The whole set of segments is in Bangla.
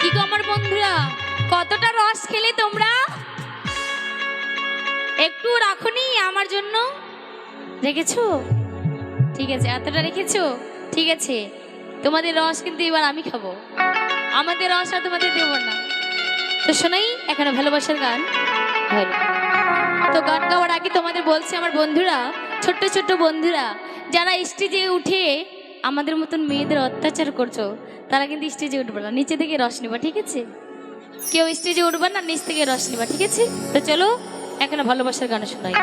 কি গো আমার বন্ধুরা? কতটা রস খেলে তোমরা? একটু রাখুনি আমার জন্য। রেখেছো? ঠিক আছে, এতটা রেখেছো? ঠিক আছে। তোমাদের রস কিন্তু এবার আমি খাব। আমাদের রস আর তোমাদের দেবো না। তো শোনাই, এখানে ভালোবাসার গান হলো তো গান গাওয়ার আগে তোমাদের বলছি আমার বন্ধুরা, ছোট্ট ছোট্ট বন্ধুরা, যারা স্টেজে উঠে আমাদের মতন মেয়েদের অত্যাচার করছ তারা কিন্তু স্টেজে উঠবে না। নিচে থেকে রস নেবা, ঠিক আছে? কেউ স্টেজে উঠবে না, নিচ থেকে রস নেবা, ঠিক আছে? তো চলো, এখানে ভালোবাসার গান শোনাই।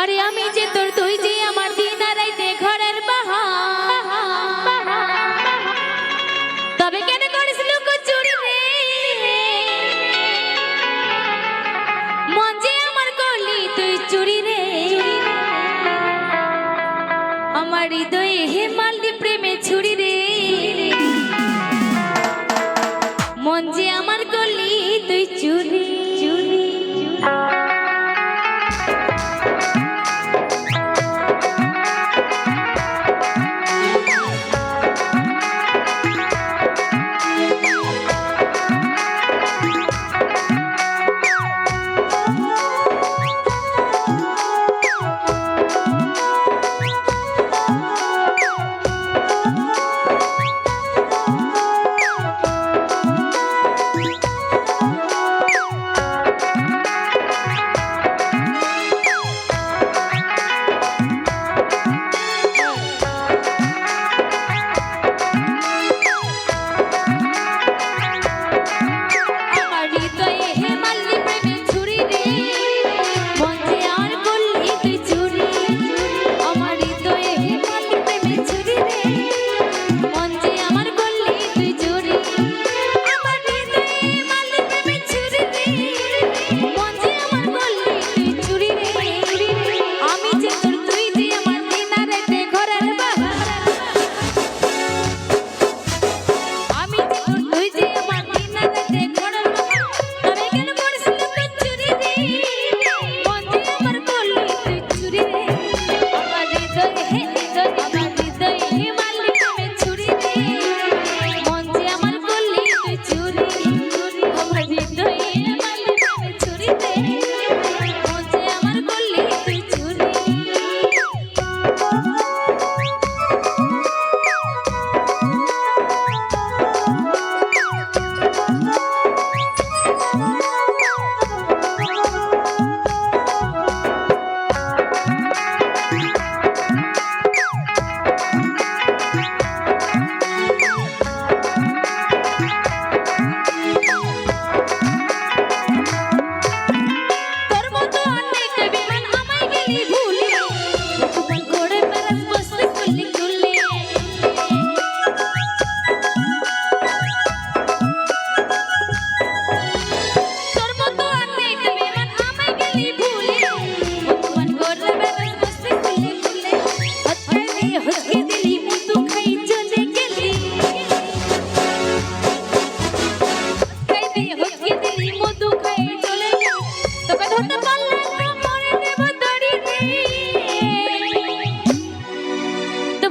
আরে আমি যে তোর তুই যে আমার দিন ঘরের বাহা তবে কেন মন যে আমার করলি তুই রে। আমার হৃদয়ে চুরি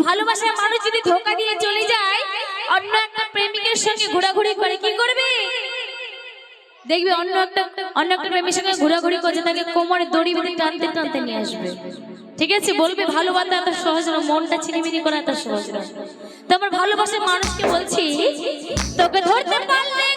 ভালোবাসার মানুষ যদি ধোকা দিয়ে চলে যায়, অন্য একটা প্রেমিকের সঙ্গে ঘোরাঘুরি করে, কি করবে? দেখবে অন্য একটা অন্য একটা প্রেমের সঙ্গে ঘোরাঘুরি করছে, তাকে কোমরে দড়ি বেঁধে টানতে টানতে নিয়ে আসবে। ঠিক আছে? বলবে ভালোবাসা এত সহজ না, মনটা ছিনিমিনি করা এত সহজ না। তো আমার ভালোবাসার মানুষকে বলছি, তোকে ধরতে পারলে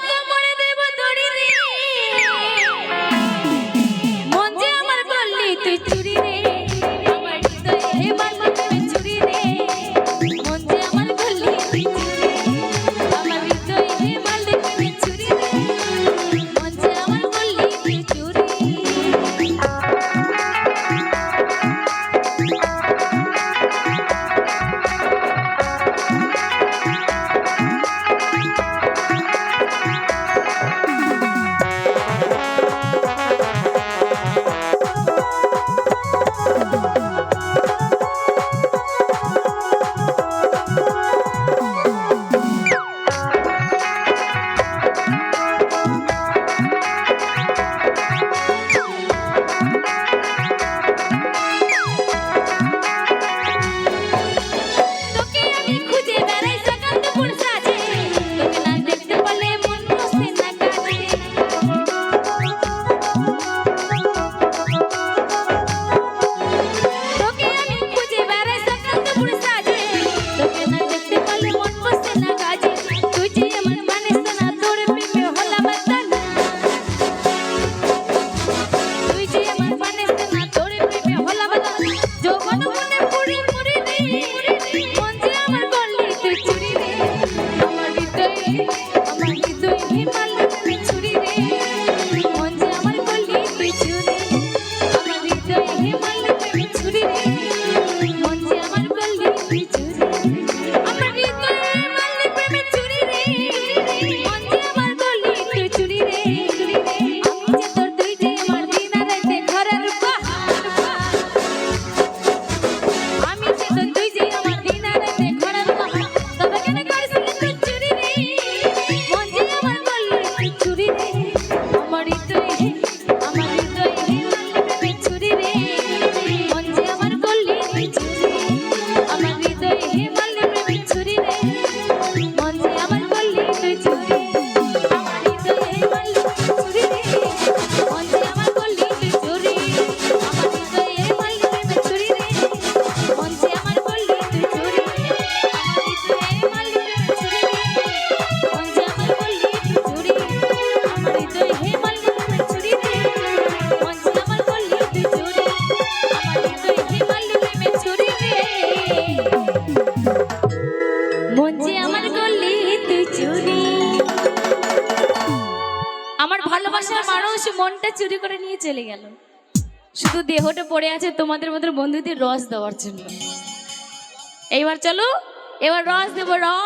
ভালোবাসার মানুষ। মনটা চুরি করে নিয়ে চলে গেল। শুধু দেহটা পড়ে আছে তোমাদের মধ্যে বন্ধুদের রস দেওয়ার জন্য। এইবার চলো এবার রস দেবো রস।